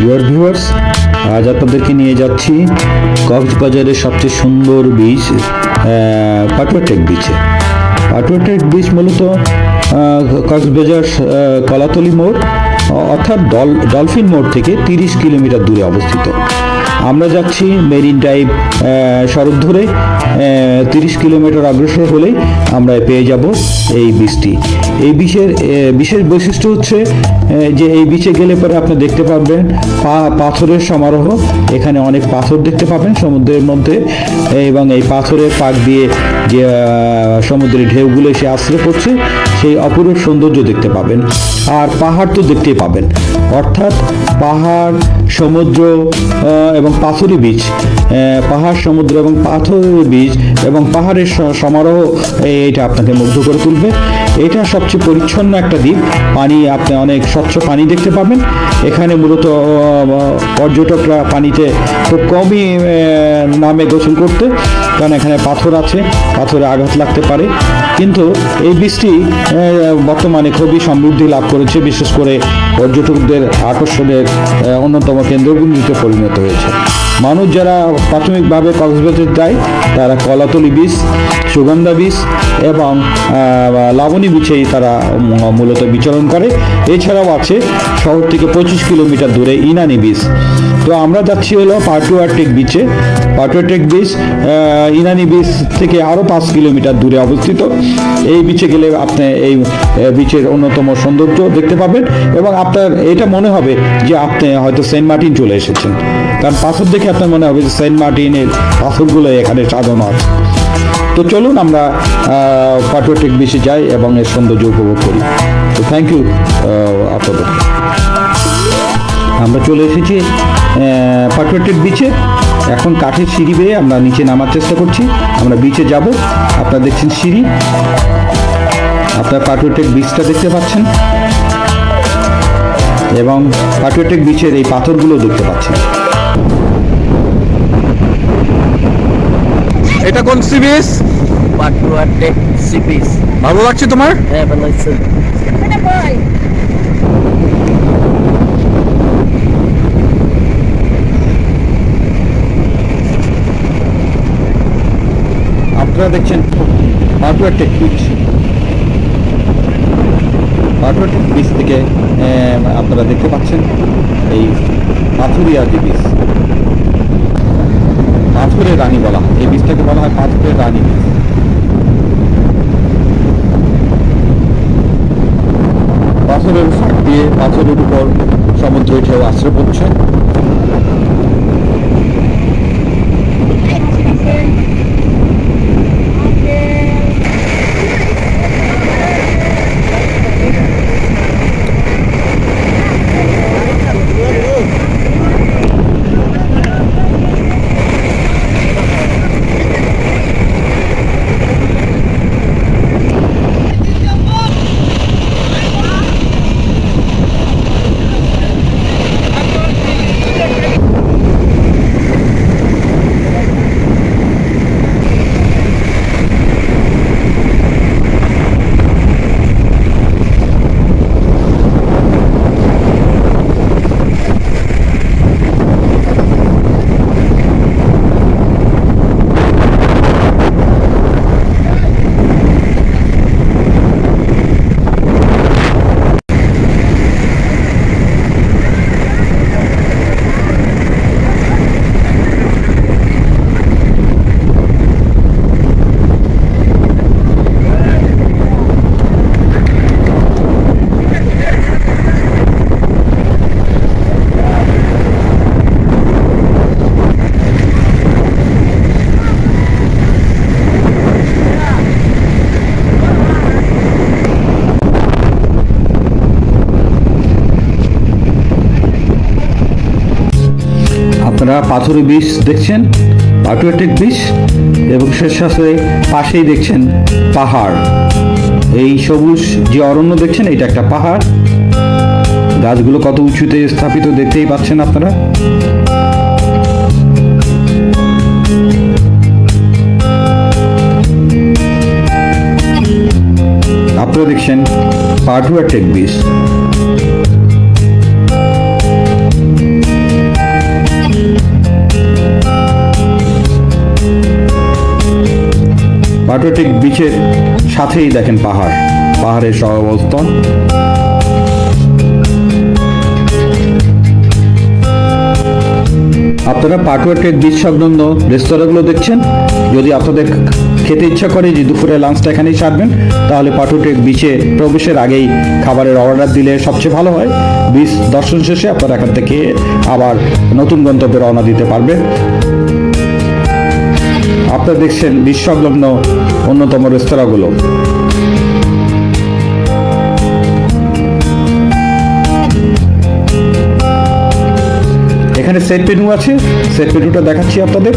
Dear viewers আজ আপনাদেরকে নিয়ে যাচ্ছি কক্সবাজারের সবচেয়ে সুন্দর বিচ পাটুয়াটেক বিচে পাটুয়াটেক বিচ মূলত কক্সবাজার কলাতলি মোড়, অর্থাৎ ডল, ডলফিন মোড় থেকে তিরিশ কিলোমিটার দূরে অবস্থিত। আমরা যাচ্ছি মেরিন ড্রাইভ সড়ক ধরে তিরিশ কিলোমিটার অগ্রসর হলেই আমরা পেয়ে যাব এই বীজটি এই আহ, বিশেষ বৈশিষ্ট্য হচ্ছে যে এই বিচে গেলে পরে আপনি দেখতে পাবেন পাথরের সমারোহ। এখানে অনেক পাথর দেখতে পাবেন সমুদ্রের মধ্যে এবং এই পাথরের পাক দিয়ে যে সমুদ্রের ঢেউগুলো এসে আশ্রয় করছে সেই অপরূপ সৌন্দর্য দেখতে পাবেন। আর পাহাড় তো দেখতেই পাবেন। অর্থাৎ পাহাড় সমুদ্র এবং পাথরি আহ, পাহাড় সমুদ্র এবং পাথরের বীজ এবং পাহাড়ের সমারোহ এইটা আপনাকে মুগ্ধ করে তুলবে। এটা সবচেয়ে পরিচ্ছন্ন একটা দ্বীপ। পানি আপনি অনেক স্বচ্ছ পানি দেখতে পাবেন। এখানে মূলত পর্যটকরা পানিতে খুব কমই নামে গোসল করতে। কারণ এখানে পাথর আছে পাথরে আঘাত লাগতে পারে। কিন্তু এই আহ, বর্তমানে খুবই সমৃদ্ধি লাভ করেছে। বিশেষ করে পর্যটকদের আকর্ষণের অন্যতম কেন্দ্রবিন্দুতে পরিণত হয়েছে। মানুষ যারা প্রাথমিকভাবে কক্সবাজার যায়, তারা কলাতলি বীজ সুগন্ধা বীজ এবং লাবণী বিচেই তারা মূলত বিচরণ করে। এছাড়াও আছে শহর থেকে পঁচিশ কিলোমিটার দূরে ইনানি বীজ তো আমরা যাচ্ছি হলো পাটুয়াটেক বিচে। পাটুয়াটেক বিচ ইনানি বিচ থেকে আরও পাঁচ কিলোমিটার দূরে অবস্থিত। এই বিচে গেলে আপনি এই বিচের অন্যতম সৌন্দর্য দেখতে পাবেন এবং আপনার এটা মনে হবে যে আপনি হয়তো সেন্ট মার্টিন চলে এসেছেন। কারণ পাথর দেখে আপনার মনে হবে যে সেন্ট মার্টিনের পাথরগুলো এখানে সাজানো আছে। তো চলুন আমরা পাটুয়াটেক বিচে যাই এবং এর সৌন্দর্য উপভোগ করি। তো থ্যাংক ইউ আপনাদের। আমরা চলে এসেছি পাটুয়াটেক বিচে এখন কাঠের সিঁড়ি বেয়ে আমরা নিচে নামার চেষ্টা করছি। আমরা বিচে যাব। আপনারা দেখছেন সিঁড়ি। আপনার পাটুয়াটেক বিচটা দেখতে পাচ্ছেন। এবং পাটুয়াটেক বিচের এই পাথরগুলো দেখতে পাচ্ছেন। এটা কোন sea beach Patuartek sea beach ভালো লাগছে তোমার? হ্যাঁ ভালো লাগছে। আপনারা দেখছেন পাটুয়াটেক বিচ পাটুয়াটেক বিচ থেকে আপনারা দেখতে পাচ্ছেন এই পাথুরিয়া যে বীজ পাথরের রানী বলা হয়। এই বীজটাকে বলা হয় পাথরের রানী। বীজ পাথরের ফাঁক দিয়ে পাথরের উপর সমুদ্রের ঢেউ আশ্রয় পড়ছে আপনারা পাথুরে বীজ দেখছেন পাটুয়াটেক বীজ এবং সে সাথে পাশেই দেখছেন পাহাড়। এই সবুজ যে অরণ্য দেখছেন, এটা একটা পাহাড়। গাছগুলো কত উঁচুতে স্থাপিত দেখতেই পাচ্ছেন আপনারা। আপনারা দেখছেন পাটুয়াটেক বীজ পাটুয়াটেক বিচের সাথেই দেখেন পাহাড়। পাহাড়ের সহ অবস্থান আপনারা পাটুয়াটেক বিচ সংলগ্ন রেস্তোরাঁগুলো দেখছেন? যদি আপনাদের খেতে ইচ্ছা করে যে দুপুরে লাঞ্চটা এখানেই সারবেন, তাহলে পাটুয়াটেক বিচে প্রবেশের আগেই খাবারের অর্ডার দিলে সবচেয়ে ভালো হয়। বিচ দর্শন শেষে আপনারা এখান থেকে আবার নতুন গন্তব্যে রওনা দিতে পারবেন। আপনারা দেখছেন বিশ্বলগ্ন অন্যতম রেস্তোরাঁগুলো। এখানে সেট মেনু আছে। সেট মেনুটা দেখাচ্ছি আপনাদের।